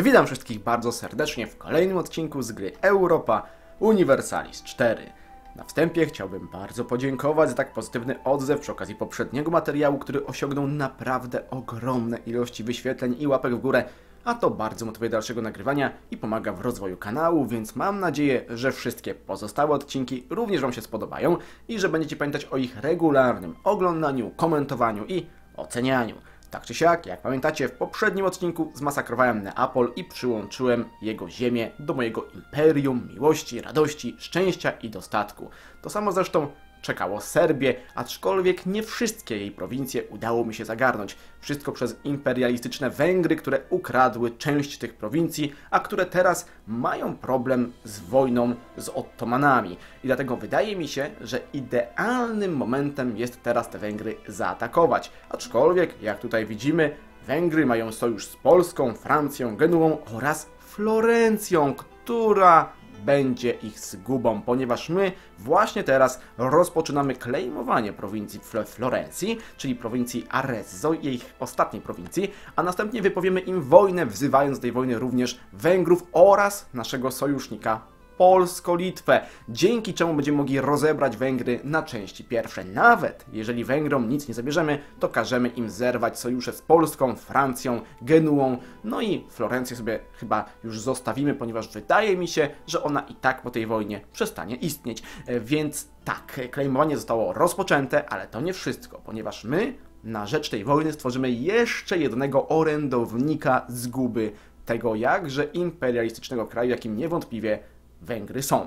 Witam wszystkich bardzo serdecznie w kolejnym odcinku z gry Europa Universalis 4. Na wstępie chciałbym bardzo podziękować za tak pozytywny odzew przy okazji poprzedniego materiału, który osiągnął naprawdę ogromne ilości wyświetleń i łapek w górę, a to bardzo motywuje dalszego nagrywania i pomaga w rozwoju kanału, więc mam nadzieję, że wszystkie pozostałe odcinki również Wam się spodobają i że będziecie pamiętać o ich regularnym oglądaniu, komentowaniu i ocenianiu. Tak czy siak, jak pamiętacie, w poprzednim odcinku zmasakrowałem Neapol i przyłączyłem jego ziemię do mojego imperium miłości, radości, szczęścia i dostatku. To samo zresztą czekało Serbię, aczkolwiek nie wszystkie jej prowincje udało mi się zagarnąć. Wszystko przez imperialistyczne Węgry, które ukradły część tych prowincji, a które teraz mają problem z wojną z Ottomanami. I dlatego wydaje mi się, że idealnym momentem jest teraz te Węgry zaatakować. Aczkolwiek, jak tutaj widzimy, Węgry mają sojusz z Polską, Francją, Genuą oraz Florencją, która będzie ich zgubą, ponieważ my właśnie teraz rozpoczynamy klejmowanie prowincji Florencji, czyli prowincji Arezzo, jej ostatniej prowincji, a następnie wypowiemy im wojnę, wzywając do tej wojny również Węgrów oraz naszego sojusznika Polsko-Litwę, dzięki czemu będziemy mogli rozebrać Węgry na części pierwsze. Nawet jeżeli Węgrom nic nie zabierzemy, to każemy im zerwać sojusze z Polską, Francją, Genuą, no i Florencję sobie chyba już zostawimy, ponieważ wydaje mi się, że ona i tak po tej wojnie przestanie istnieć. E, więc tak, klejmowanie zostało rozpoczęte, ale to nie wszystko, ponieważ my na rzecz tej wojny stworzymy jeszcze jednego orędownika zguby tego jakże imperialistycznego kraju, jakim niewątpliwie Węgry są.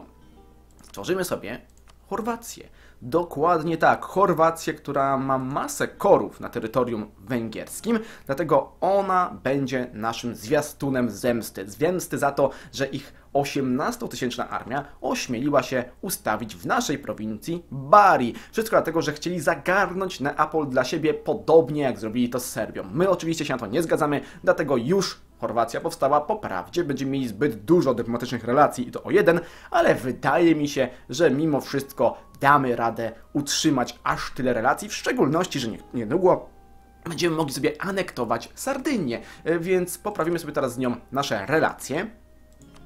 Stworzymy sobie Chorwację. Dokładnie tak, Chorwację, która ma masę korów na terytorium węgierskim, dlatego ona będzie naszym zwiastunem zemsty. Zemsty za to, że ich 18-tysięczna armia ośmieliła się ustawić w naszej prowincji Bari. Wszystko dlatego, że chcieli zagarnąć Neapol dla siebie podobnie jak zrobili to z Serbią. My oczywiście się na to nie zgadzamy, dlatego już Chorwacja powstała po prawdzie, będziemy mieli zbyt dużo dyplomatycznych relacji i to o jeden, ale wydaje mi się, że mimo wszystko damy radę utrzymać aż tyle relacji, w szczególności, że niedługo będziemy mogli sobie anektować Sardynię, więc poprawimy sobie teraz z nią nasze relacje.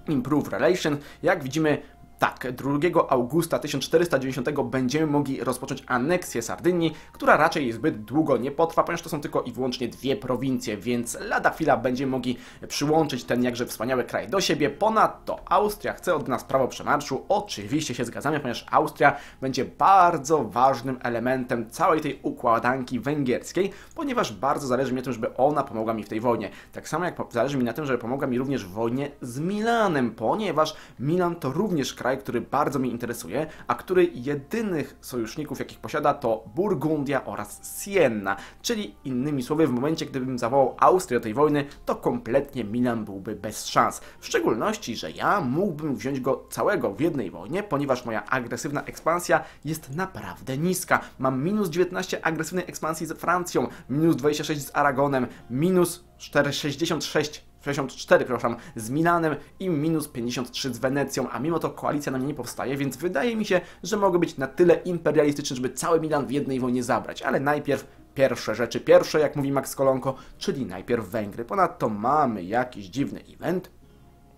Improve Relation. Jak widzimy, tak, 2 augusta 1490 będziemy mogli rozpocząć aneksję Sardynii, która raczej zbyt długo nie potrwa, ponieważ to są tylko i wyłącznie dwie prowincje, więc lada chwila będziemy mogli przyłączyć ten jakże wspaniały kraj do siebie. Ponadto Austria chce od nas prawo przemarszu. Oczywiście się zgadzamy, ponieważ Austria będzie bardzo ważnym elementem całej tej układanki węgierskiej, ponieważ bardzo zależy mi na tym, żeby ona pomogła mi w tej wojnie. Tak samo jak zależy mi na tym, żeby pomogła mi również w wojnie z Milanem, ponieważ Milan to również kraj, kraj, który bardzo mnie interesuje, a który jedynych sojuszników, jakich posiada, to Burgundia oraz Sienna. Czyli innymi słowy, w momencie, gdybym zawołał Austrię do tej wojny, to kompletnie Milan byłby bez szans. W szczególności, że ja mógłbym wziąć go całego w jednej wojnie, ponieważ moja agresywna ekspansja jest naprawdę niska. Mam minus 19 agresywnej ekspansji z Francją, minus 26 z Aragonem, minus 466 64, przepraszam, z Milanem i minus 53 z Wenecją, a mimo to koalicja na mnie nie powstaje, więc wydaje mi się, że mogę być na tyle imperialistyczny, żeby cały Milan w jednej wojnie zabrać, ale najpierw pierwsze rzeczy pierwsze, jak mówi Max Kolonko, czyli najpierw Węgry. Ponadto mamy jakiś dziwny event.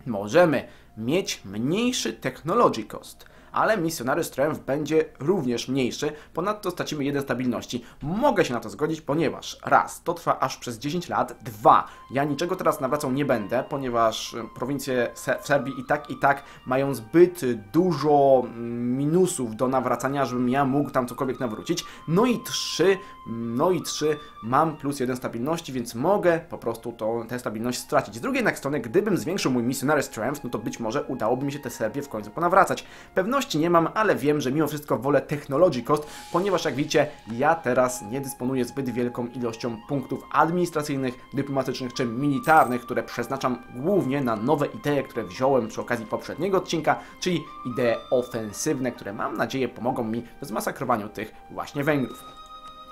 Możemy mieć mniejszy technology cost ale misjonary Strength będzie również mniejszy, ponadto stracimy jeden stabilności. Mogę się na to zgodzić, ponieważ raz, to trwa aż przez 10 lat, dwa, ja niczego teraz nawracał nie będę, ponieważ prowincje w Serbii i tak i tak mają zbyt dużo mm, minusów do nawracania, żebym ja mógł tam cokolwiek nawrócić. No i trzy, no i trzy, mam plus jeden stabilności, więc mogę po prostu tę stabilność stracić. Z drugiej jednak strony, gdybym zwiększył mój missionary strength, no to być może udałoby mi się tę Serbię w końcu ponawracać. Pewności nie mam, ale wiem, że mimo wszystko wolę Technology Cost, ponieważ jak widzicie, ja teraz nie dysponuję zbyt wielką ilością punktów administracyjnych, dyplomatycznych czy militarnych, które przeznaczam głównie na nowe idee, które wziąłem przy okazji poprzedniego odcinka, czyli idee ofensywne, które mam nadzieję pomogą mi w zmasakrowaniu tych właśnie Węgrów.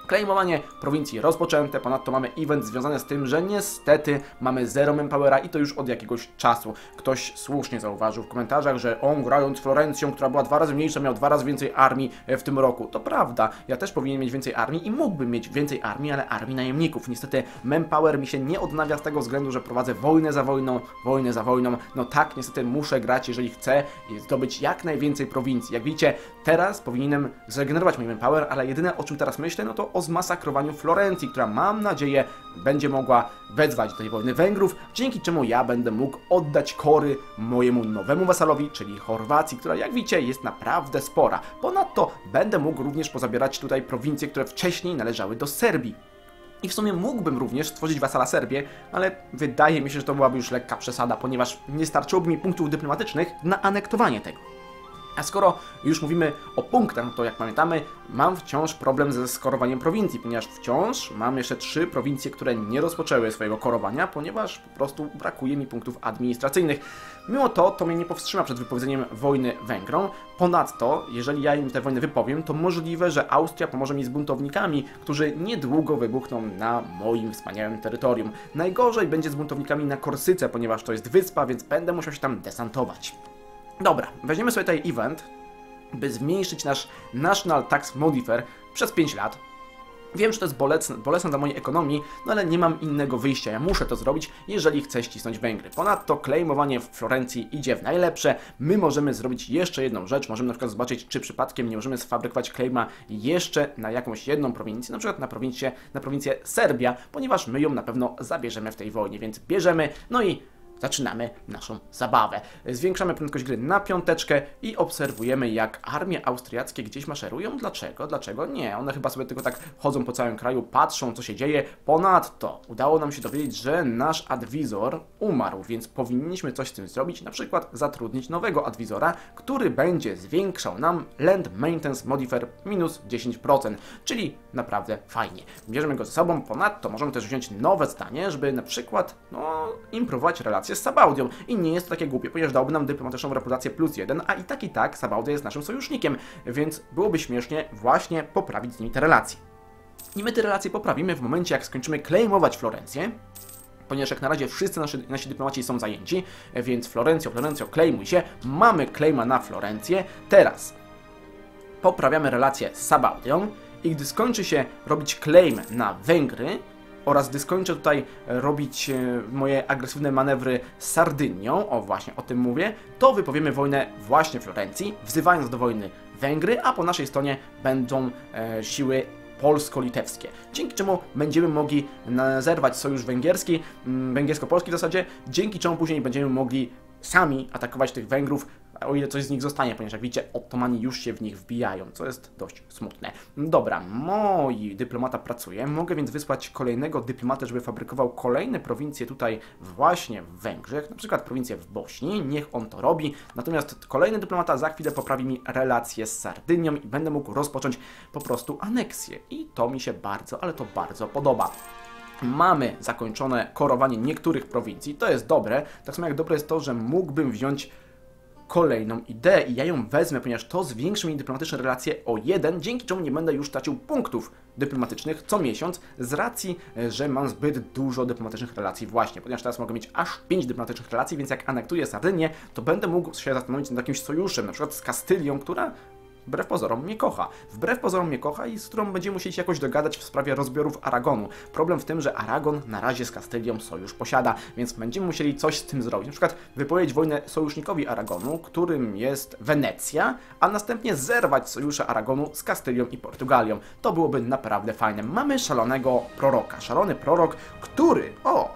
Claimowanie prowincji rozpoczęte, ponadto mamy event związany z tym, że niestety mamy zero manpowera i to już od jakiegoś czasu. Ktoś słusznie zauważył w komentarzach, że on grając Florencją, która była dwa razy mniejsza, miał dwa razy więcej armii e, w tym roku. To prawda, ja też powinien mieć więcej armii i mógłbym mieć więcej armii, ale armii najemników. Niestety manpower mi się nie odnawia z tego względu, że prowadzę wojnę za wojną, wojnę za wojną. No tak, niestety muszę grać, jeżeli chcę zdobyć jak najwięcej prowincji. Jak widzicie, teraz powinienem zregenerować mój manpower, ale jedyne o czym teraz myślę, no to o zmasakrowaniu Florencji, która mam nadzieję będzie mogła wezwać do tej wojny Węgrów, dzięki czemu ja będę mógł oddać kory mojemu nowemu wasalowi, czyli Chorwacji, która jak widzicie jest naprawdę spora. Ponadto będę mógł również pozabierać tutaj prowincje, które wcześniej należały do Serbii. I w sumie mógłbym również stworzyć wasala Serbię, ale wydaje mi się, że to byłaby już lekka przesada, ponieważ nie starczyłoby mi punktów dyplomatycznych na anektowanie tego. A skoro już mówimy o punktach, to jak pamiętamy, mam wciąż problem ze skorowaniem prowincji, ponieważ wciąż mam jeszcze trzy prowincje, które nie rozpoczęły swojego korowania, ponieważ po prostu brakuje mi punktów administracyjnych. Mimo to, to mnie nie powstrzyma przed wypowiedzeniem wojny Węgrom. Ponadto, jeżeli ja im tę wojnę wypowiem, to możliwe, że Austria pomoże mi z buntownikami, którzy niedługo wybuchną na moim wspaniałym terytorium. Najgorzej będzie z buntownikami na Korsyce, ponieważ to jest wyspa, więc będę musiał się tam desantować. Dobra, weźmiemy sobie tutaj event, by zmniejszyć nasz National Tax Modifier przez 5 lat. Wiem, że to jest bolesne, bolesne dla mojej ekonomii, no ale nie mam innego wyjścia. Ja muszę to zrobić, jeżeli chcę ścisnąć Węgry. Ponadto klejmowanie w Florencji idzie w najlepsze. My możemy zrobić jeszcze jedną rzecz. Możemy na przykład zobaczyć, czy przypadkiem nie możemy sfabrykować klejma jeszcze na jakąś jedną prowincję, na przykład na prowincję, na prowincję Serbia, ponieważ my ją na pewno zabierzemy w tej wojnie, więc bierzemy, no i zaczynamy naszą zabawę. Zwiększamy prędkość gry na piąteczkę i obserwujemy, jak armie austriackie gdzieś maszerują. Dlaczego? Dlaczego? Nie. One chyba sobie tylko tak chodzą po całym kraju, patrzą, co się dzieje. Ponadto udało nam się dowiedzieć, że nasz adwizor umarł, więc powinniśmy coś z tym zrobić, na przykład zatrudnić nowego adwizora, który będzie zwiększał nam Land Maintenance Modifier minus 10%, czyli naprawdę fajnie. Bierzemy go ze sobą, ponadto możemy też wziąć nowe zdanie, żeby na przykład no, improwować relacje z Sabaudią. I nie jest to takie głupie, ponieważ dałby nam dyplomatyczną reputację plus jeden, a i tak i tak Sabaudia jest naszym sojusznikiem, więc byłoby śmiesznie właśnie poprawić z nimi te relacje. I my te relacje poprawimy w momencie, jak skończymy claimować Florencję, ponieważ jak na razie wszyscy nasi, nasi dyplomaci są zajęci, więc Florencjo, Florencjo, claimuj się, mamy claima na Florencję, teraz poprawiamy relacje z Sabaudią i gdy skończy się robić claim na Węgry, oraz gdy skończę tutaj robić e, moje agresywne manewry z Sardynią, o właśnie o tym mówię, to wypowiemy wojnę właśnie Florencji, wzywając do wojny Węgry, a po naszej stronie będą e, siły polsko-litewskie. Dzięki czemu będziemy mogli zerwać sojusz węgierski, mm, węgiersko-polski w zasadzie, dzięki czemu później będziemy mogli sami atakować tych Węgrów o ile coś z nich zostanie, ponieważ jak widzicie, Ottomani już się w nich wbijają, co jest dość smutne. Dobra, mój dyplomata pracuje, mogę więc wysłać kolejnego dyplomatę, żeby fabrykował kolejne prowincje tutaj właśnie w Węgrzech, na przykład prowincję w Bośni, niech on to robi, natomiast kolejny dyplomata za chwilę poprawi mi relacje z Sardynią i będę mógł rozpocząć po prostu aneksję. I to mi się bardzo, ale to bardzo podoba mamy zakończone korowanie niektórych prowincji, to jest dobre. Tak samo jak dobre jest to, że mógłbym wziąć kolejną ideę i ja ją wezmę, ponieważ to zwiększy mi dyplomatyczne relacje o jeden, dzięki czemu nie będę już tracił punktów dyplomatycznych co miesiąc z racji, e, że mam zbyt dużo dyplomatycznych relacji właśnie, ponieważ teraz mogę mieć aż 5 dyplomatycznych relacji, więc jak anektuję Sardynię, to będę mógł się zastanowić nad jakimś sojuszem, na przykład z Kastylią, która wbrew pozorom mnie kocha. Wbrew pozorom mnie kocha i z którą będziemy musieli się jakoś dogadać w sprawie rozbiorów Aragonu. Problem w tym, że Aragon na razie z Kastylią sojusz posiada, więc będziemy musieli coś z tym zrobić. Na przykład wypowiedzieć wojnę sojusznikowi Aragonu, którym jest Wenecja, a następnie zerwać sojusze Aragonu z Kastylią i Portugalią. To byłoby naprawdę fajne. Mamy szalonego proroka. Szalony prorok, który, o,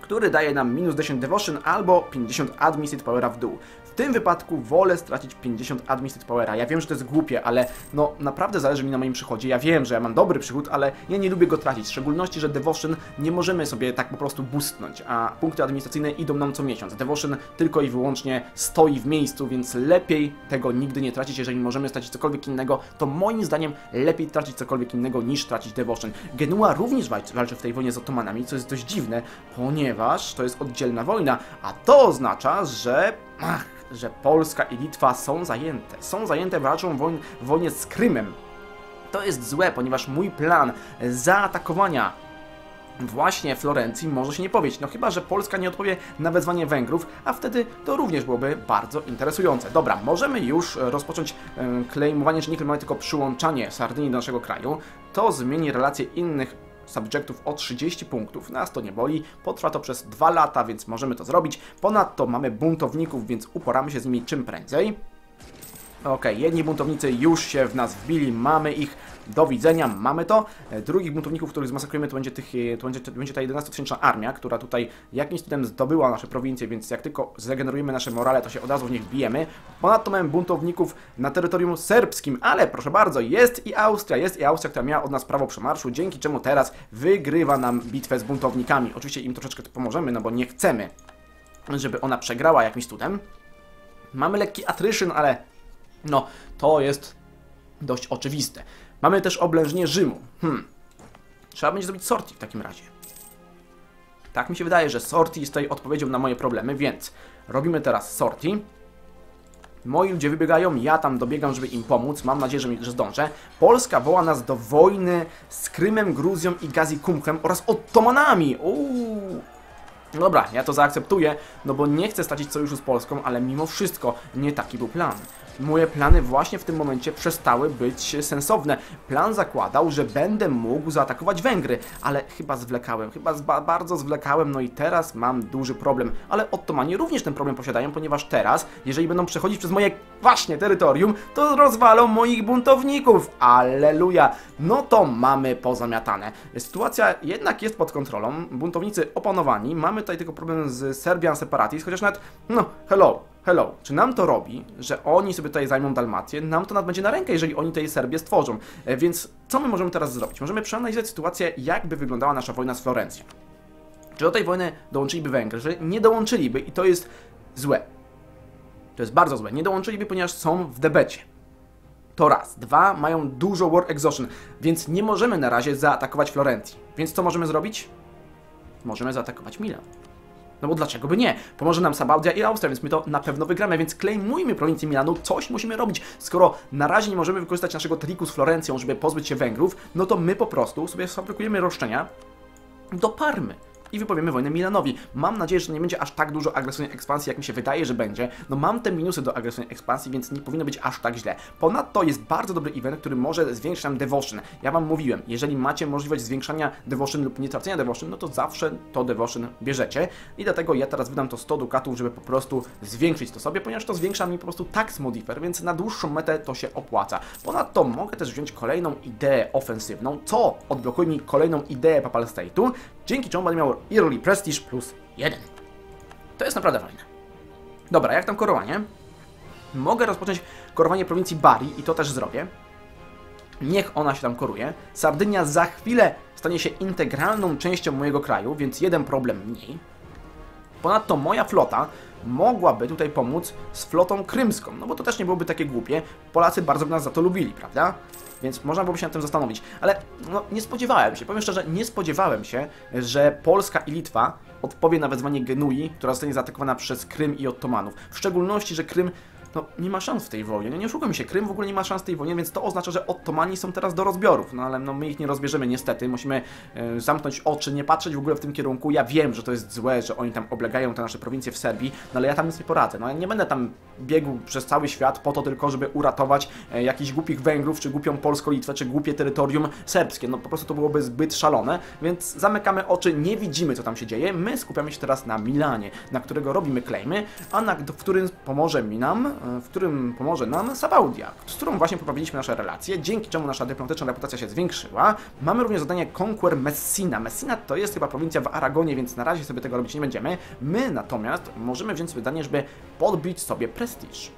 który daje nam minus 10 devotion albo 50 administrative powera w dół tym wypadku wolę stracić 50 administrative powera. Ja wiem, że to jest głupie, ale no naprawdę zależy mi na moim przychodzie. Ja wiem, że ja mam dobry przychód, ale ja nie lubię go tracić. W szczególności, że Devotion nie możemy sobie tak po prostu boostnąć, a punkty administracyjne idą nam co miesiąc. Devotion tylko i wyłącznie stoi w miejscu, więc lepiej tego nigdy nie tracić. Jeżeli możemy stracić cokolwiek innego, to moim zdaniem lepiej tracić cokolwiek innego niż tracić Devotion. Genua również walczy w tej wojnie z Ottomanami, co jest dość dziwne, ponieważ to jest oddzielna wojna, a to oznacza, że... Ach, że Polska i Litwa są zajęte. Są zajęte, walczą w wojnie z Krymem. To jest złe, ponieważ mój plan zaatakowania właśnie Florencji może się nie powiedzieć. No chyba, że Polska nie odpowie na wezwanie Węgrów, a wtedy to również byłoby bardzo interesujące. Dobra, możemy już rozpocząć klejmowanie, czy nie klejmowanie, tylko przyłączanie Sardynii do naszego kraju. To zmieni relacje innych subjektów o 30 punktów. Nas to nie boli, potrwa to przez 2 lata, więc możemy to zrobić. Ponadto mamy buntowników, więc uporamy się z nimi czym prędzej. Ok, jedni buntownicy już się w nas wbili, mamy ich, do widzenia, mamy to. E, drugich buntowników, których zmasakrujemy, to będzie, tych, e, to będzie, to będzie ta 11-tysięczna armia, która tutaj jakimś cudem zdobyła nasze prowincje, więc jak tylko zregenerujemy nasze morale, to się od razu w nich bijemy. Ponadto mamy buntowników na terytorium serbskim, ale proszę bardzo, jest i Austria, jest i Austria, która miała od nas prawo przemarszu, dzięki czemu teraz wygrywa nam bitwę z buntownikami. Oczywiście im troszeczkę pomożemy, no bo nie chcemy, żeby ona przegrała jakimś cudem. Mamy lekki attrition, ale no, to jest dość oczywiste. Mamy też oblężnie Rzymu. Hmm. Trzeba będzie zrobić sorti w takim razie. Tak mi się wydaje, że sorti jest tutaj odpowiedzią na moje problemy, więc robimy teraz sorti. Moi ludzie wybiegają, ja tam dobiegam, żeby im pomóc. Mam nadzieję, że, mi, że zdążę. Polska woła nas do wojny z Krymem, Gruzją i Gazikumchem oraz Ottomanami. Uuu. Dobra, ja to zaakceptuję, no bo nie chcę stracić sojuszu z Polską, ale mimo wszystko nie taki był plan moje plany właśnie w tym momencie przestały być sensowne. Plan zakładał, że będę mógł zaatakować Węgry, ale chyba zwlekałem, chyba zba bardzo zwlekałem, no i teraz mam duży problem. Ale Ottomani również ten problem posiadają, ponieważ teraz, jeżeli będą przechodzić przez moje właśnie terytorium, to rozwalą moich buntowników. Aleluja! No to mamy pozamiatane. Sytuacja jednak jest pod kontrolą, buntownicy opanowani, mamy tutaj tylko problem z Serbian Separatis, chociaż nawet, no, hello, hello, czy nam to robi, że oni sobie tutaj zajmą Dalmację? Nam to nawet będzie na rękę, jeżeli oni tej Serbię stworzą. E, więc co my możemy teraz zrobić? Możemy przeanalizować sytuację, jakby wyglądała nasza wojna z Florencją. Czy do tej wojny dołączyliby Węgrzy? Nie dołączyliby i to jest złe. To jest bardzo złe. Nie dołączyliby, ponieważ są w debecie. To raz. Dwa, mają dużo war exhaustion, więc nie możemy na razie zaatakować Florencji. Więc co możemy zrobić? Możemy zaatakować Milan. No bo dlaczego by nie? Pomoże nam Sabaudia i Austria, więc my to na pewno wygramy, więc klejmujmy prowincję Milanu, coś musimy robić. Skoro na razie nie możemy wykorzystać naszego triku z Florencją, żeby pozbyć się Węgrów, no to my po prostu sobie sfabrykujemy roszczenia do Parmy i wypowiemy wojnę Milanowi. Mam nadzieję, że nie będzie aż tak dużo agresywnej ekspansji, jak mi się wydaje, że będzie. No mam te minusy do agresywnej ekspansji, więc nie powinno być aż tak źle. Ponadto jest bardzo dobry event, który może zwiększyć nam devotion. Ja Wam mówiłem, jeżeli macie możliwość zwiększania devotion lub nie tracenia devotion, no to zawsze to devotion bierzecie. I dlatego ja teraz wydam to 100 dukatów, żeby po prostu zwiększyć to sobie, ponieważ to zwiększa mi po prostu tax modifier, więc na dłuższą metę to się opłaca. Ponadto mogę też wziąć kolejną ideę ofensywną, co odblokuje mi kolejną ideę Papal State'u, dzięki czemu będę miał Early Prestige plus 1. To jest naprawdę fajne. Dobra, jak tam korowanie? Mogę rozpocząć korowanie prowincji Bari i to też zrobię. Niech ona się tam koruje. Sardynia za chwilę stanie się integralną częścią mojego kraju, więc jeden problem mniej. Ponadto moja flota mogłaby tutaj pomóc z flotą krymską, no bo to też nie byłoby takie głupie. Polacy bardzo by nas za to lubili, prawda? Więc można byłoby się nad tym zastanowić. Ale no, nie spodziewałem się, powiem szczerze, nie spodziewałem się, że Polska i Litwa odpowie na wezwanie Genui, która zostanie zaatakowana przez Krym i Ottomanów. W szczególności, że Krym no nie ma szans w tej wojnie. No, nie oszukujmy się, Krym w ogóle nie ma szans w tej wojnie, więc to oznacza, że Ottomani są teraz do rozbiorów. No ale no, my ich nie rozbierzemy niestety. Musimy e, zamknąć oczy, nie patrzeć w ogóle w tym kierunku. Ja wiem, że to jest złe, że oni tam oblegają te nasze prowincje w Serbii, no ale ja tam nic nie poradzę. No ja nie będę tam biegł przez cały świat po to tylko, żeby uratować e, jakichś głupich Węgrów, czy głupią Polsko-Litwę, czy głupie terytorium serbskie. No po prostu to byłoby zbyt szalone, więc zamykamy oczy, nie widzimy co tam się dzieje. My skupiamy się teraz na Milanie, na którego robimy claimy, a na, w którym pomoże mi nam, w którym pomoże nam Sabaudia, z którą właśnie poprawiliśmy nasze relacje, dzięki czemu nasza dyplomatyczna reputacja się zwiększyła. Mamy również zadanie Conquer Messina. Messina to jest chyba prowincja w Aragonie, więc na razie sobie tego robić nie będziemy. My natomiast możemy wziąć zadanie, żeby podbić sobie prestiż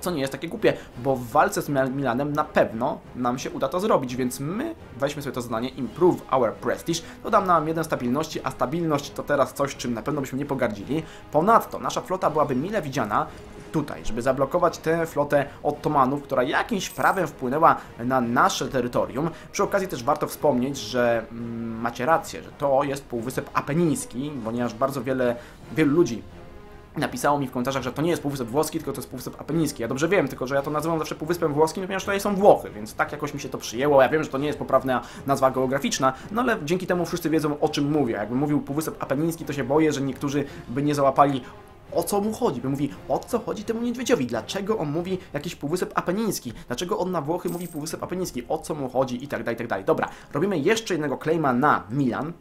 co nie jest takie głupie, bo w walce z Milanem na pewno nam się uda to zrobić, więc my weźmy sobie to zadanie Improve Our Prestige, dodam nam jeden stabilności, a stabilność to teraz coś, czym na pewno byśmy nie pogardzili. Ponadto nasza flota byłaby mile widziana tutaj, żeby zablokować tę flotę Ottomanów, która jakimś prawem wpłynęła na nasze terytorium. Przy okazji też warto wspomnieć, że mm, macie rację, że to jest Półwysep Apeniński, ponieważ bardzo wiele, wielu ludzi napisało mi w komentarzach, że to nie jest półwysep włoski, tylko to jest półwysep apeniński. Ja dobrze wiem, tylko że ja to nazywam zawsze półwyspem włoskim, ponieważ tutaj są Włochy, więc tak jakoś mi się to przyjęło. Ja wiem, że to nie jest poprawna nazwa geograficzna, no ale dzięki temu wszyscy wiedzą o czym mówię. Jakbym mówił półwysep apeniński, to się boję, że niektórzy by nie załapali o co mu chodzi? By mówi, o co chodzi temu niedźwiedziowi? Dlaczego on mówi jakiś półwysep apeniński? Dlaczego on na Włochy mówi półwysep apeniński? O co mu chodzi? I tak dalej, i tak dalej. Dobra, robimy jeszcze jednego claima na Milan,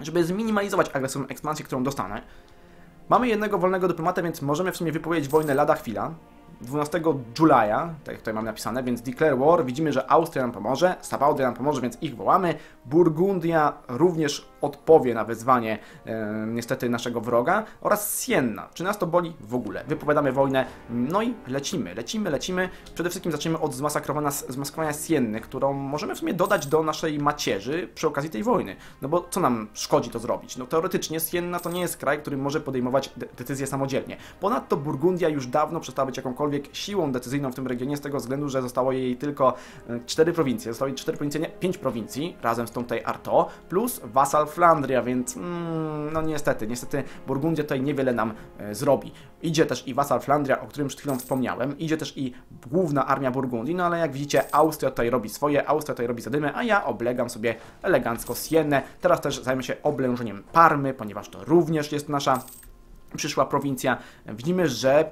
żeby zminimalizować agresywną ekspansję, którą dostanę. Mamy jednego wolnego dyplomata, więc możemy w sumie wypowiedzieć wojnę lada chwila. 12 Julaja, tak jak tutaj mam napisane, więc Declare War, widzimy, że Austria nam pomoże, Stapaudia nam pomoże, więc ich wołamy. Burgundia również odpowie na wyzwanie e, niestety naszego wroga oraz Sienna. Czy nas to boli? W ogóle. Wypowiadamy wojnę, no i lecimy, lecimy, lecimy. Przede wszystkim zaczniemy od zmasakrowania, zmasakrowania Sienny, którą możemy w sumie dodać do naszej macierzy przy okazji tej wojny. No bo co nam szkodzi to zrobić? No teoretycznie Sienna to nie jest kraj, który może podejmować de decyzje samodzielnie. Ponadto Burgundia już dawno przestała być jakąkolwiek siłą decyzyjną w tym regionie z tego względu, że zostało jej tylko e, cztery prowincje. Zostało jej cztery prowincje, nie, pięć prowincji razem z tą tutaj Arto, plus Vassal Flandria, więc mm, no niestety, niestety Burgundia tutaj niewiele nam e, zrobi. Idzie też i Vassal Flandria, o którym przed chwilą wspomniałem, idzie też i główna armia Burgundii, no ale jak widzicie Austria tutaj robi swoje, Austria tutaj robi zadymy, a ja oblegam sobie elegancko Siennę. Teraz też zajmę się oblężeniem Parmy, ponieważ to również jest nasza przyszła prowincja. Widzimy, że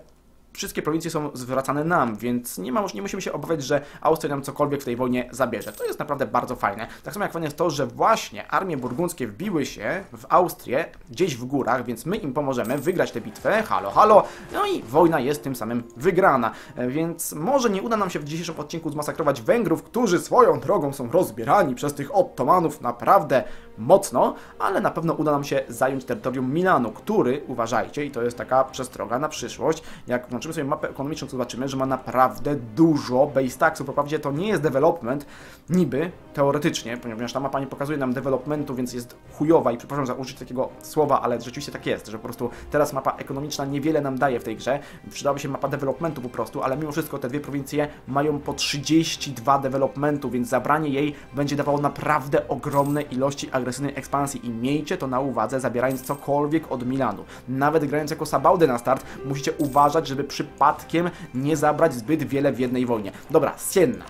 wszystkie prowincje są zwracane nam, więc nie, ma, nie musimy się obawiać, że Austria nam cokolwiek w tej wojnie zabierze. To jest naprawdę bardzo fajne. Tak samo jak fajne jest to, że właśnie armie burgundzkie wbiły się w Austrię gdzieś w górach, więc my im pomożemy wygrać tę bitwę. Halo, halo. No i wojna jest tym samym wygrana. E, więc może nie uda nam się w dzisiejszym odcinku zmasakrować Węgrów, którzy swoją drogą są rozbierani przez tych Ottomanów naprawdę mocno, ale na pewno uda nam się zająć terytorium Milanu, który, uważajcie, i to jest taka przestroga na przyszłość, jak włączymy sobie mapę ekonomiczną, to zobaczymy, że ma naprawdę dużo base taxów. Wprawdzie to nie jest development, niby, teoretycznie, ponieważ ta mapa nie pokazuje nam developmentu, więc jest chujowa i przepraszam za użycie takiego słowa, ale rzeczywiście tak jest, że po prostu teraz mapa ekonomiczna niewiele nam daje w tej grze. Przydałaby się mapa developmentu po prostu, ale mimo wszystko te dwie prowincje mają po 32 developmentu, więc zabranie jej będzie dawało naprawdę ogromne ilości agresywnej ekspansji i miejcie to na uwadze, zabierając cokolwiek od Milanu. Nawet grając jako Sabaudy na start, musicie uważać, żeby przypadkiem nie zabrać zbyt wiele w jednej wojnie. Dobra, Sienna.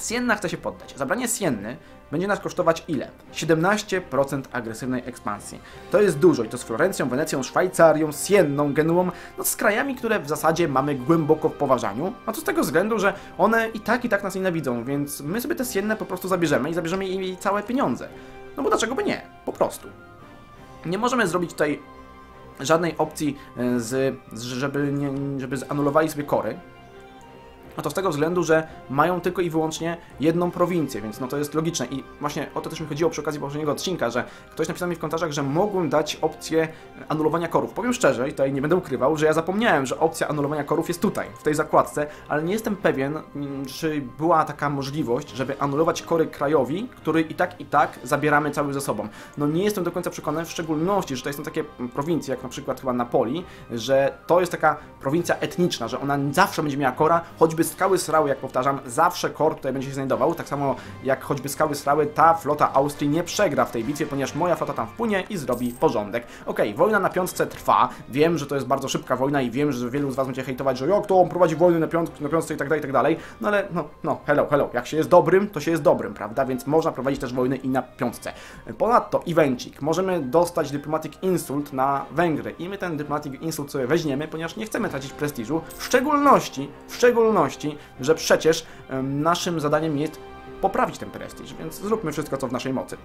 Sienna chce się poddać. Zabranie Sienny będzie nas kosztować ile? 17% agresywnej ekspansji. To jest dużo i to z Florencją, Wenecją, Szwajcarią, Sienną, Genuą, no z krajami, które w zasadzie mamy głęboko w poważaniu, a to z tego względu, że one i tak i tak nas nienawidzą, więc my sobie te Sienne po prostu zabierzemy i zabierzemy jej całe pieniądze. No bo dlaczego by nie? Po prostu. Nie możemy zrobić tutaj żadnej opcji, e, z, żeby, nie, żeby zanulowali sobie kory, no to z tego względu, że mają tylko i wyłącznie jedną prowincję, więc no to jest logiczne. I właśnie o to też mi chodziło przy okazji poprzedniego odcinka, że ktoś napisał mi w komentarzach, że mogłem dać opcję anulowania korów. Powiem szczerze, i tutaj nie będę ukrywał, że ja zapomniałem, że opcja anulowania korów jest tutaj, w tej zakładce, ale nie jestem pewien, mm, czy była taka możliwość, żeby anulować kory krajowi, który i tak, i tak zabieramy cały ze sobą. No nie jestem do końca przekonany, w szczególności, że to są takie prowincje, jak na przykład chyba Napoli, że to jest taka prowincja etniczna, że ona zawsze będzie miała kora, choćby skały srały, jak powtarzam, zawsze kor tutaj będzie się znajdował, tak samo jak choćby skały srały, ta flota Austrii nie przegra w tej bitwie, ponieważ moja flota tam wpłynie i zrobi porządek. Okej, okay, wojna na piątce trwa, wiem, że to jest bardzo szybka wojna i wiem, że wielu z Was będzie hejtować, że jak to on prowadzi wojnę na, piątce, na piątce i tak dalej, i tak dalej, no ale no, no, hello, hello, jak się jest dobrym, to się jest dobrym, prawda, więc można prowadzić też wojny i na piątce. Ponadto, evencik, możemy dostać Diplomatic Insult na Węgry. I my ten Diplomatic Insult sobie weźmiemy, ponieważ nie chcemy tracić prestiżu, w szczególności, w szczególności że przecież naszym zadaniem jest poprawić ten prestiż, więc zróbmy wszystko, co w naszej mocy.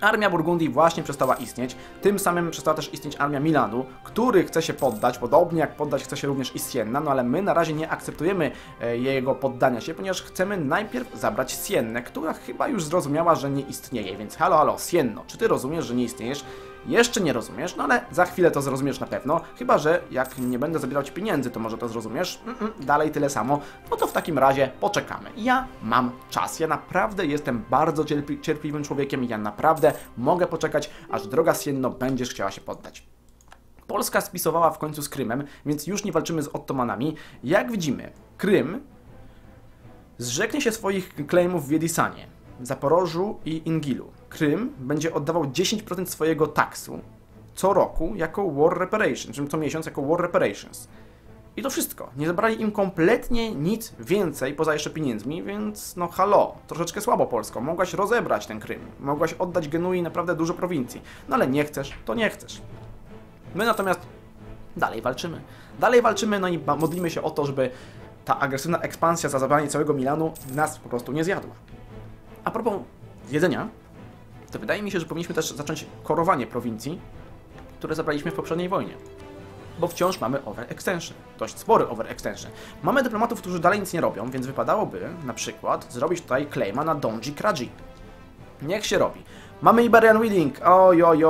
Armia Burgundii właśnie przestała istnieć, tym samym przestała też istnieć armia Milanu, który chce się poddać, podobnie jak poddać chce się również i Sienna, no ale my na razie nie akceptujemy e, jego poddania się, ponieważ chcemy najpierw zabrać Siennę, która chyba już zrozumiała, że nie istnieje, więc halo, halo, Sienno, czy ty rozumiesz, że nie istniejesz? Jeszcze nie rozumiesz, no ale za chwilę to zrozumiesz na pewno. Chyba, że jak nie będę zabierał Ci pieniędzy, to może to zrozumiesz. Mm -mm, dalej tyle samo. No to w takim razie poczekamy. Ja mam czas. Ja naprawdę jestem bardzo cierpli cierpliwym człowiekiem ja naprawdę mogę poczekać, aż droga Sienno będziesz chciała się poddać. Polska spisowała w końcu z Krymem, więc już nie walczymy z Ottomanami. Jak widzimy, Krym zrzeknie się swoich claimów w Jedisanie, Zaporożu i Ingilu. Krym będzie oddawał 10% swojego taksu, co roku jako War Reparations, czyli co miesiąc jako War Reparations. I to wszystko. Nie zabrali im kompletnie nic więcej poza jeszcze pieniędzmi, więc no halo, troszeczkę słabo Polsko. Mogłaś rozebrać ten Krym, mogłaś oddać Genui naprawdę dużo prowincji. No ale nie chcesz, to nie chcesz. My natomiast dalej walczymy. Dalej walczymy, no i modlimy się o to, żeby ta agresywna ekspansja za zabranie całego Milanu nas po prostu nie zjadła. A propos jedzenia, to wydaje mi się, że powinniśmy też zacząć korowanie prowincji, które zabraliśmy w poprzedniej wojnie. Bo wciąż mamy overextension, dość spory overextension. Mamy dyplomatów, którzy dalej nic nie robią, więc wypadałoby na przykład zrobić tutaj claima na Donji Kraji. Niech się robi. Mamy Iberian Weeding, oj, oj,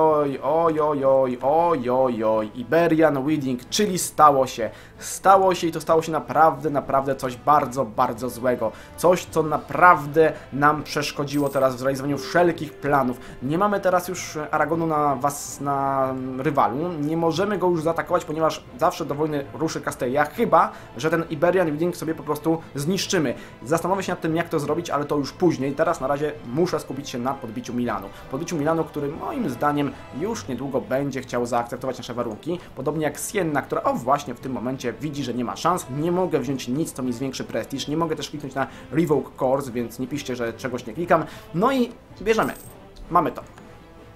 oj, Iberian Weeding, czyli stało się. Stało się i to stało się naprawdę, naprawdę coś bardzo, bardzo złego. Coś, co naprawdę nam przeszkodziło teraz w zrealizowaniu wszelkich planów. Nie mamy teraz już Aragonu na was, na rywalu, nie możemy go już zaatakować, ponieważ zawsze do wojny ruszy Castelia, chyba, że ten Iberian Weeding sobie po prostu zniszczymy. Zastanowię się nad tym, jak to zrobić, ale to już później. Teraz na razie muszę skupić się na podbiciu Milanu podbiciu Milanu, który moim zdaniem już niedługo będzie chciał zaakceptować nasze warunki. Podobnie jak Sienna, która o właśnie w tym momencie widzi, że nie ma szans. Nie mogę wziąć nic, co mi zwiększy prestiż. Nie mogę też kliknąć na Revoke Course, więc nie piszcie, że czegoś nie klikam. No i bierzemy. Mamy to.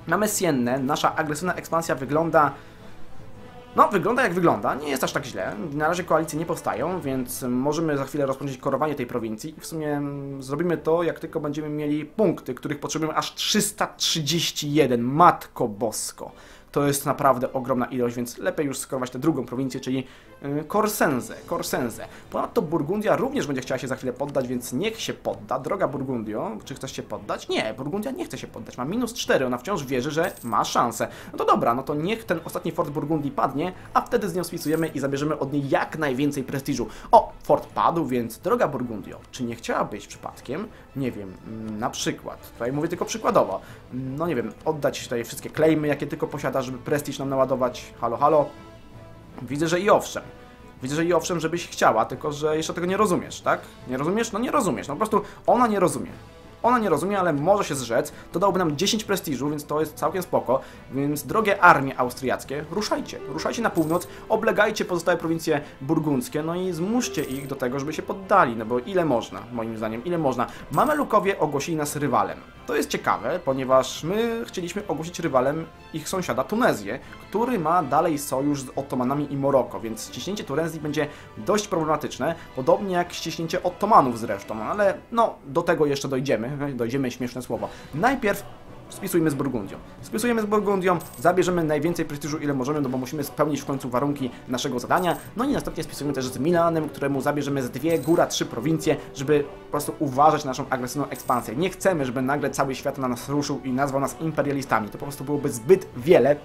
Mamy Siennę. Nasza agresywna ekspansja wygląda no, wygląda jak wygląda, nie jest aż tak źle. Na razie koalicje nie powstają, więc możemy za chwilę rozpocząć korowanie tej prowincji. W sumie mm, zrobimy to, jak tylko będziemy mieli punkty, których potrzebujemy aż 331. Matko Bosko to jest naprawdę ogromna ilość, więc lepiej już skorować tę drugą prowincję, czyli Korsenze. Korsenze. Ponadto Burgundia również będzie chciała się za chwilę poddać, więc niech się podda. Droga Burgundio, czy chcesz się poddać? Nie, Burgundia nie chce się poddać. Ma minus 4, ona wciąż wierzy, że ma szansę. No to dobra, no to niech ten ostatni fort Burgundii padnie, a wtedy z nią spisujemy i zabierzemy od niej jak najwięcej prestiżu. O, fort padł, więc droga Burgundio, czy nie chciałabyś przypadkiem, nie wiem, na przykład, tutaj mówię tylko przykładowo, no nie wiem, oddać tutaj wszystkie claimy, jakie tylko posiada, żeby prestiż nam naładować, halo, halo, Widzę, że i owszem. Widzę, że i owszem, żebyś chciała, tylko że jeszcze tego nie rozumiesz, tak? Nie rozumiesz? No nie rozumiesz. No po prostu ona nie rozumie. Ona nie rozumie, ale może się zrzec. To dałoby nam 10 prestiżu, więc to jest całkiem spoko. Więc drogie armie austriackie, ruszajcie. Ruszajcie na północ, oblegajcie pozostałe prowincje burgundzkie, no i zmuszcie ich do tego, żeby się poddali. No bo ile można, moim zdaniem, ile można. Mamelukowie ogłosili nas rywalem. To jest ciekawe, ponieważ my chcieliśmy ogłosić rywalem ich sąsiada Tunezję, który ma dalej sojusz z Ottomanami i Moroko, więc ściśnięcie Tunezji będzie dość problematyczne, podobnie jak ściśnięcie Ottomanów zresztą, ale no, do tego jeszcze dojdziemy, dojdziemy śmieszne słowo. Najpierw spisujmy z Burgundią. Spisujemy z Burgundią, zabierzemy najwięcej prestiżu ile możemy, no bo musimy spełnić w końcu warunki naszego zadania. No i następnie spisujemy też z Milanem, któremu zabierzemy z dwie, góra trzy prowincje, żeby po prostu uważać na naszą agresywną ekspansję. Nie chcemy, żeby nagle cały świat na nas ruszył i nazwał nas imperialistami. To po prostu byłoby zbyt wiele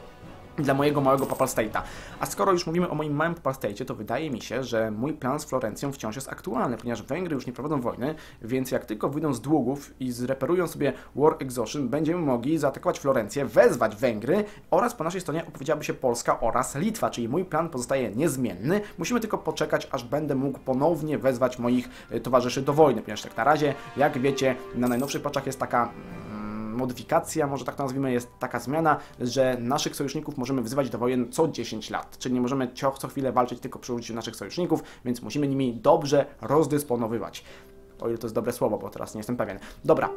dla mojego małego Papal State'a. A skoro już mówimy o moim małym Papal State'cie, to wydaje mi się, że mój plan z Florencją wciąż jest aktualny, ponieważ Węgry już nie prowadzą wojny, więc jak tylko wyjdą z długów i zreperują sobie War Exhaustion, będziemy mogli zaatakować Florencję, wezwać Węgry oraz po naszej stronie opowiedziałaby się Polska oraz Litwa, czyli mój plan pozostaje niezmienny. Musimy tylko poczekać, aż będę mógł ponownie wezwać moich e, towarzyszy do wojny, ponieważ tak na razie, jak wiecie, na najnowszych paczach jest taka modyfikacja, może tak to nazwijmy, jest taka zmiana, że naszych sojuszników możemy wzywać do wojen co 10 lat, czyli nie możemy co chwilę walczyć tylko przy użyciu naszych sojuszników, więc musimy nimi dobrze rozdysponowywać. O ile to jest dobre słowo, bo teraz nie jestem pewien. Dobra,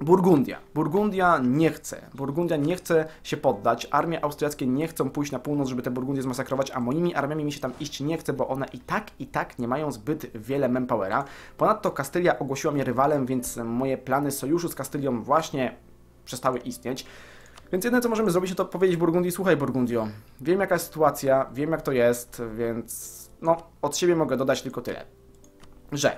Burgundia. Burgundia nie chce. Burgundia nie chce się poddać. Armie austriackie nie chcą pójść na północ, żeby te Burgundię zmasakrować, a moimi armiami mi się tam iść nie chce, bo one i tak, i tak nie mają zbyt wiele manpowera. Ponadto Kastylia ogłosiła mnie rywalem, więc moje plany sojuszu z Kastylią właśnie przestały istnieć. Więc jedyne co możemy zrobić, to powiedzieć Burgundii, słuchaj Burgundio, wiem jaka jest sytuacja, wiem jak to jest, więc no od siebie mogę dodać tylko tyle, że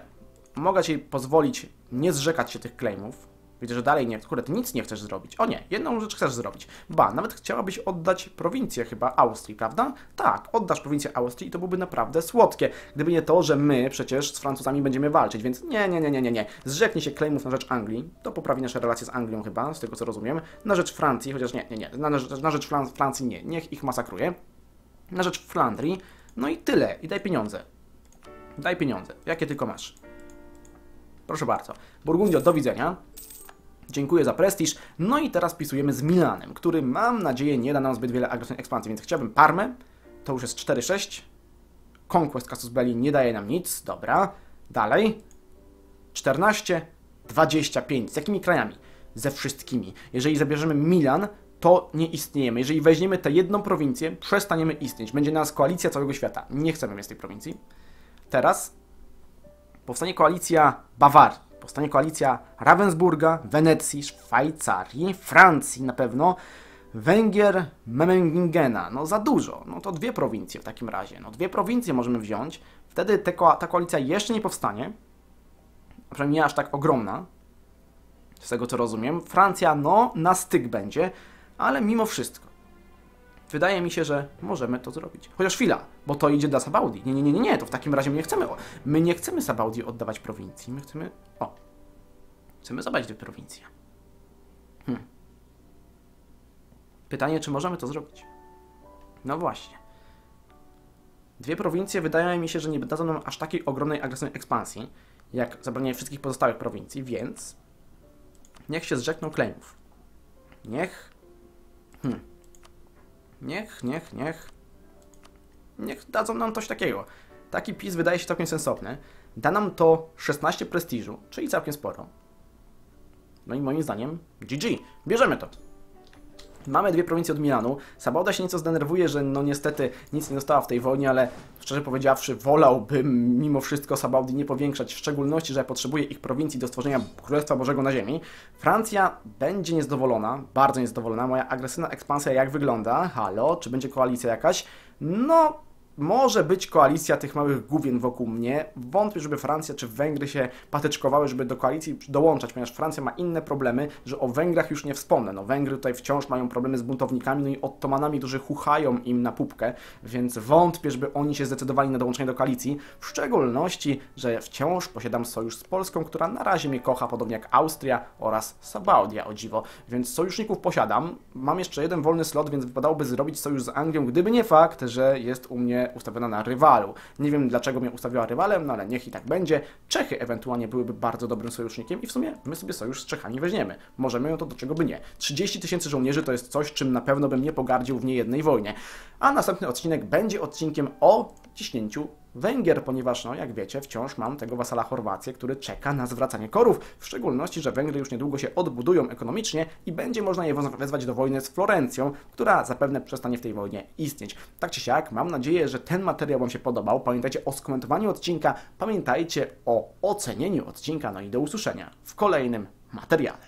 mogę Ci pozwolić nie zrzekać się tych claimów, Widzę, że dalej nie, ty nic nie chcesz zrobić. O nie, jedną rzecz chcesz zrobić. Ba, nawet chciałabyś oddać prowincję chyba Austrii, prawda? Tak, oddasz prowincję Austrii i to byłoby naprawdę słodkie. Gdyby nie to, że my przecież z Francuzami będziemy walczyć, więc nie, nie, nie, nie, nie, nie. Zrzeknij się claimów na rzecz Anglii, to poprawi nasze relacje z Anglią chyba, z tego co rozumiem. Na rzecz Francji, chociaż nie, nie, nie, na rzecz, na rzecz Francji nie, niech ich masakruje. Na rzecz Flandrii, no i tyle. I daj pieniądze. Daj pieniądze, jakie tylko masz. Proszę bardzo. Burgundio, do widzenia. Dziękuję za prestiż. No i teraz pisujemy z Milanem, który mam nadzieję nie da nam zbyt wiele agresywnej ekspansji, więc chciałbym Parmę. To już jest 4-6. Conquest Casus Belli nie daje nam nic. Dobra. Dalej. 14, 25. Z jakimi krajami? Ze wszystkimi. Jeżeli zabierzemy Milan, to nie istniejemy. Jeżeli weźmiemy tę jedną prowincję, przestaniemy istnieć. Będzie nas koalicja całego świata. Nie chcemy mieć tej prowincji. Teraz powstanie koalicja Bawarii, powstanie koalicja Ravensburga, Wenecji, Szwajcarii, Francji na pewno, Węgier, Memengingena. No za dużo. No to dwie prowincje w takim razie. No dwie prowincje możemy wziąć. Wtedy te ta koalicja jeszcze nie powstanie. Przynajmniej nie aż tak ogromna. Z tego co rozumiem. Francja, no, na styk będzie, ale mimo wszystko. Wydaje mi się, że możemy to zrobić. Chociaż chwila, bo to idzie dla Sabaudi. Nie, nie, nie, nie, to w takim razie my nie chcemy. My nie chcemy Sabaudi oddawać prowincji. My chcemy. O. Chcemy zabrać dwie prowincje. Hmm. Pytanie, czy możemy to zrobić? No właśnie. Dwie prowincje wydaje mi się, że nie dadzą nam aż takiej ogromnej agresywnej ekspansji, jak zabranie wszystkich pozostałych prowincji, więc niech się zrzekną claimów. Niech. Hmm. Niech, niech, niech. Niech dadzą nam coś takiego. Taki PiS wydaje się całkiem sensowny. Da nam to 16 prestiżu, czyli całkiem sporo. No i moim zdaniem GG. Bierzemy to. Mamy dwie prowincje od Milanu. Sabauda się nieco zdenerwuje, że no niestety nic nie dostała w tej wojnie, ale szczerze powiedziawszy wolałbym mimo wszystko Sabaudi nie powiększać, w szczególności, że potrzebuje ich prowincji do stworzenia Królestwa Bożego na ziemi. Francja będzie niezadowolona, bardzo niezadowolona. Moja agresywna ekspansja jak wygląda? Halo, czy będzie koalicja jakaś? No, może być koalicja tych małych główien wokół mnie. Wątpię, żeby Francja czy Węgry się patyczkowały, żeby do koalicji dołączać, ponieważ Francja ma inne problemy, że o Węgrach już nie wspomnę. No Węgry tutaj wciąż mają problemy z buntownikami, no i ottomanami, którzy chuchają im na pupkę, więc wątpię, żeby oni się zdecydowali na dołączenie do koalicji, w szczególności, że wciąż posiadam sojusz z Polską, która na razie mnie kocha, podobnie jak Austria oraz Sabaudia, o dziwo, więc sojuszników posiadam. Mam jeszcze jeden wolny slot, więc wypadałoby zrobić sojusz z Anglią, gdyby nie fakt, że jest u ustawiona na rywalu. Nie wiem dlaczego mnie ustawiła rywalem, no ale niech i tak będzie. Czechy ewentualnie byłyby bardzo dobrym sojusznikiem i w sumie my sobie sojusz z Czechami weźmiemy. Możemy ją to do czego by nie. 30 tysięcy żołnierzy to jest coś, czym na pewno bym nie pogardził w niejednej wojnie. A następny odcinek będzie odcinkiem o ciśnięciu Węgier, ponieważ, no jak wiecie, wciąż mam tego wasala Chorwację, który czeka na zwracanie korów, w szczególności, że Węgry już niedługo się odbudują ekonomicznie i będzie można je wezwać do wojny z Florencją, która zapewne przestanie w tej wojnie istnieć. Tak czy siak, mam nadzieję, że ten materiał Wam się podobał. Pamiętajcie o skomentowaniu odcinka, pamiętajcie o ocenieniu odcinka, no i do usłyszenia w kolejnym materiale.